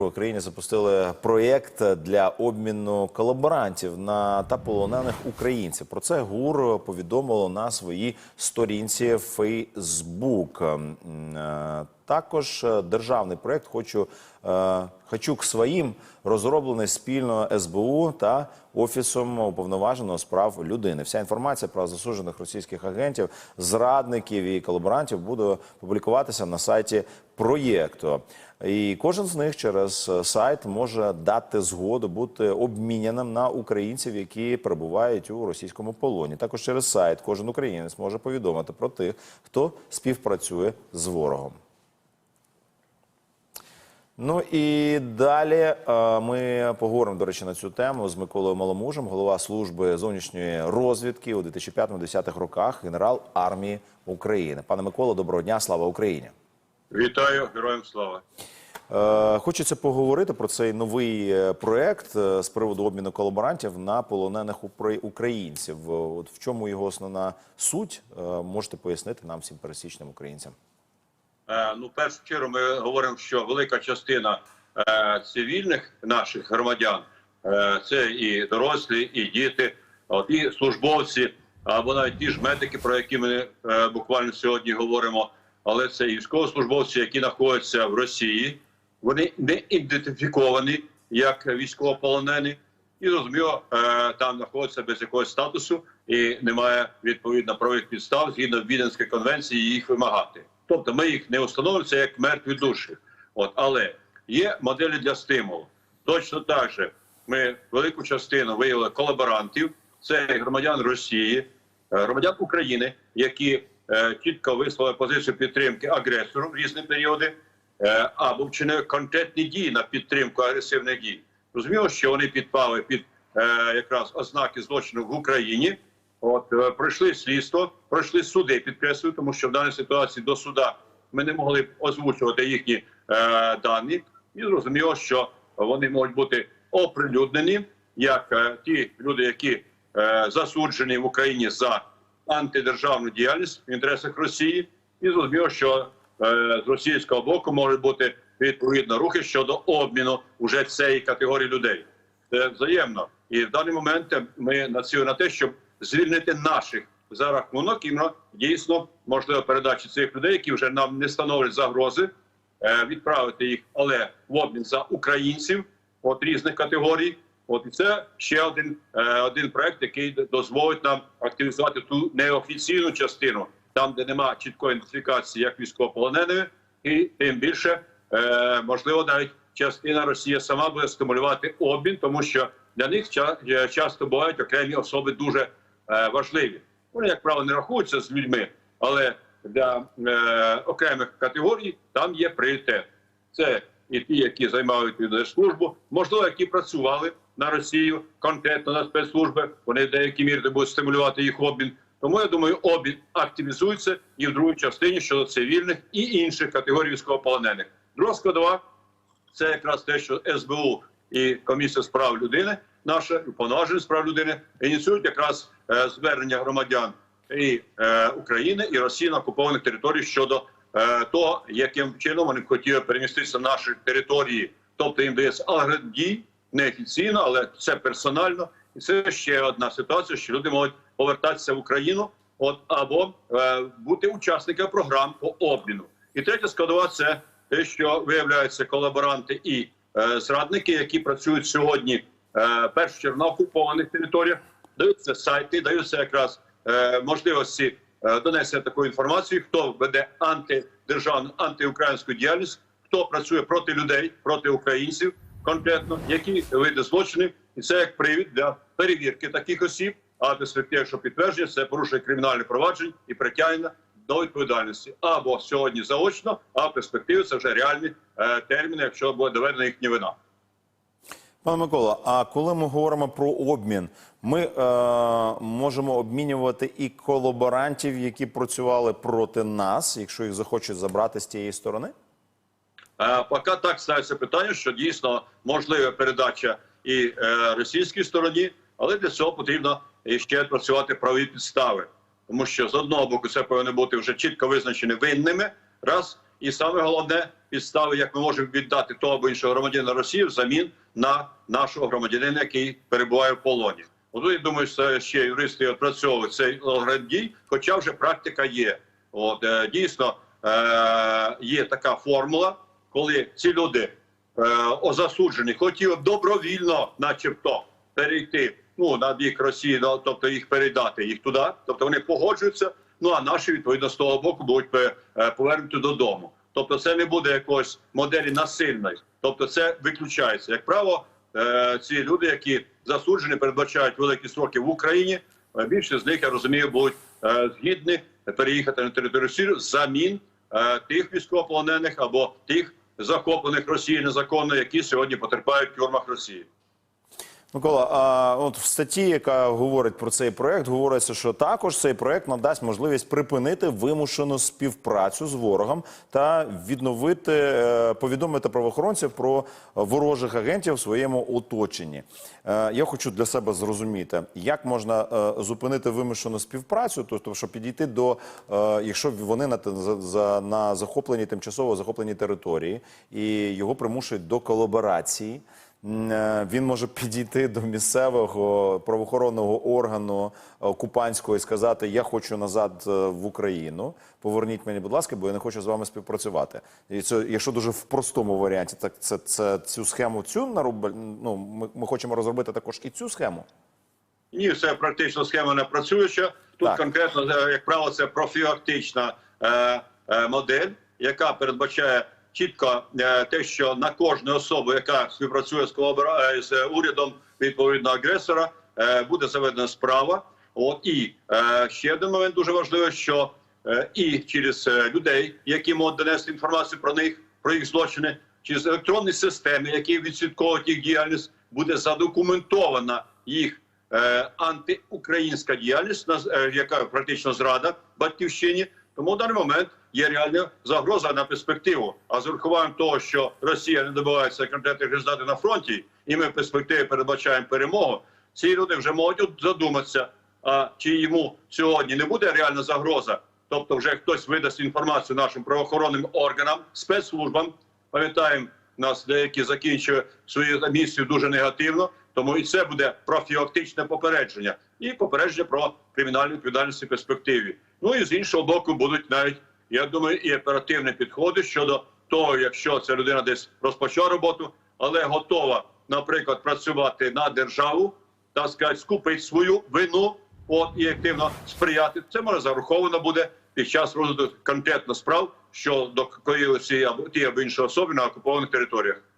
В Україні запустили проєкт для обміну колаборантів на та полонених українців. Про це ГУР повідомило на своїй сторінці Фейсбук. Також е, державний проєкт «Хочу, е, «Хочу к своїм» розроблений спільно СБУ та Офісом уповноваженого з прав людини. Вся інформація про засуджених російських агентів, зрадників і колаборантів буде публікуватися на сайті проєкту. І кожен з них через е, сайт може дати згоду бути обміняним на українців, які перебувають у російському полоні. Також через сайт кожен українець може повідомити про тих, хто співпрацює з ворогом. Ну і далі е, ми поговоримо, до речі, на цю тему з Миколою Маломужем, голова служби зовнішньої розвідки у 2005-2010 роках, генерал армії України. Пане Миколо, доброго дня, слава Україні. Вітаю, героям слава. Е, Хочеться поговорити про цей новий е, проект з приводу обміну колаборантів на полонених українців. От в чому його основна суть? Можете пояснити нам всім пересічним українцям. Е, ну, в першу чергу, ми говоримо, що велика частина е, цивільних наших громадян е, це і дорослі, і діти, і службовці, або навіть ті ж медики, про які ми буквально сьогодні говоримо. Але це і військовослужбовці, які знаходяться в Росії. Вони не ідентифіковані як військовополонені, і зрозуміло, там знаходяться без якогось статусу і немає відповідно правових підстав згідно Віденської конвенції їх вимагати. Тобто ми їх не встановлюємо як мертві душі. От але є моделі для стимулу. Точно так же ми велику частину виявили колаборантів. Це громадян Росії, е, громадян України, які е, чітко висловили позицію підтримки агресору в різні періоди, е, або вчинили конкретні дії на підтримку агресивних дій. Розуміло, що вони підпали під е, якраз ознаки злочину в Україні. От е, пройшли слідство, пройшли суди, підкреслюю, тому що в даній ситуації до суда ми не могли озвучувати їхні е, дані, і зрозуміло, що вони можуть бути оприлюднені як е, ті люди, які е, засуджені в Україні за антидержавну діяльність в інтересах Росії, і зрозуміло, що е, з російського боку можуть бути відповідно рухи щодо обміну уже цієї категорії людей. Це взаємно. І в даний момент ми націлені на те, щоб звільнити наших за рахунок іменно дійсно можливо передачі цих людей, які вже нам не становлять загрози, е, відправити їх, але в обмін за українців от різних категорій. От і це ще один, е, один проект, який дозволить нам активізувати ту неофіційну частину, там де немає чіткої ідентифікації як військовополонених, і тим більше е, можливо навіть частина Росії сама буде стимулювати обмін, тому що для них ча- часто бувають окремі особи дуже важливі. Вони, як правило, не рахуються з людьми, але для е, окремих категорій там є пріоритет. Це і ті, які займають службу, можливо, які працювали на Росію конкретно на спецслужби. Вони в деякій мірі будуть стимулювати їх обмін. Тому я думаю, обмін активізується і в другій частині щодо цивільних і інших категорій військовополонених. Друга складова це якраз те, що СБУ і комісія з прав людини, наша уповноваження з прав людини ініціюють якраз е, звернення громадян і е, України і Росії на окупованих територіях щодо е, того, яким чином вони хотіли переміститися на наші території, тобто їм дається алгоритм дій неофіційно, але це персонально. І це ще одна ситуація, що люди можуть повертатися в Україну, от або е, бути учасниками програм по обміну. І третя складова це те, що виявляються колаборанти і е, зрадники, які працюють сьогодні першу чергу на окупованих територіях, даються сайти, даються якраз е, можливості е, донесення такої інформації, хто веде антидержавну антиукраїнську діяльність, хто працює проти людей, проти українців, конкретно які види злочинів, і це як привід для перевірки таких осіб. А перспектива, якщо підтвердження, це порушує кримінальне провадження і притягнення до відповідальності або сьогодні заочно, а в перспективі це вже реальні е, терміни, якщо буде доведена їхня вина. Пане Микола, а коли ми говоримо про обмін, ми е, можемо обмінювати і колаборантів, які працювали проти нас, якщо їх захочуть забрати з тієї сторони? Е, Поки так ставиться питання, що дійсно можлива передача і е, російській стороні, але для цього потрібно ще працювати правові підстави, тому що з одного боку це повинно бути вже чітко визначені винними, раз і саме головне підстави, як ми можемо віддати того або іншого громадянина Росії взамін на нашого громадянина, який перебуває в полоні. От я думаю, що ще юристи опрацьовують цей дій, хоча вже практика є. От е, дійсно е, є така формула, коли ці люди е, озасуджені хотіли б добровільно, начебто, перейти ну на бік Росії, ну, тобто їх передати їх туди, тобто вони погоджуються. Ну а наші відповідно з того боку будуть пе- е, повернуті додому. Тобто, це не буде якоїсь моделі насильної. Тобто, це виключається. Як правило, е, ці люди, які засуджені, передбачають великі строки в Україні. е, Більшість з них я розумію, будуть е, згідні переїхати на територію Сирії замін тих військовополонених або тих захоплених Росією незаконно, які сьогодні потерпають в тюрмах Росії. Микола, а от в статті, яка говорить про цей проект, говориться, що також цей проект надасть можливість припинити вимушену співпрацю з ворогом та відновити, е, повідомити правоохоронців про ворожих агентів в своєму оточенні. Е, Я хочу для себе зрозуміти, як можна е, зупинити вимушену співпрацю, тобто, щоб підійти до, якщо вони на за- на захопленій тимчасово захопленій території і його примушують до колаборації. Е, Він може підійти до місцевого правоохоронного органу е, окупантського і сказати: Я хочу назад е, в Україну. Поверніть мені, будь ласка, бо я не хочу з вами співпрацювати. І це, якщо дуже в простому варіанті, так це, це цю схему цю наруб... ну, ми, ми хочемо розробити також і цю схему. Ні, це практично схема не працююча. Тут Так. конкретно, як правило, це профілактична е, е, модель, яка передбачає чітко е, те, що на кожну особу, яка співпрацює з колабора... е, з урядом відповідно агресора, е, буде заведена справа. І ще один момент дуже важливий, що і через людей, які можуть донести інформацію про них, про їх злочини, через електронні системи, які відслідковують їх діяльність, буде задокументована їх антиукраїнська діяльність, яка практично зрада батьківщині. Тому в даний момент є реальна загроза на перспективу. А з урахуванням того, що Росія не добивається конкретних результатів на фронті, і ми в перспективі передбачаємо перемогу, ці люди вже можуть задуматися, а чи йому сьогодні не буде реальна загроза, тобто вже хтось видасть інформацію нашим правоохоронним органам, спецслужбам. Пам'ятаємо, нас деякі закінчили свою місію дуже негативно. Тому і це буде профілактичне попередження і попередження про кримінальну відповідальність у перспективі. Ну і з іншого боку, будуть навіть я думаю, і оперативні підходи щодо того, якщо ця людина десь розпочала роботу, але готова, наприклад, працювати на державу так сказати, скупить свою вину, от і активно сприяти. Це може зараховано буде під час розгляду конкретно справ щодо коїли цієї або ті або інші особи на окупованих територіях.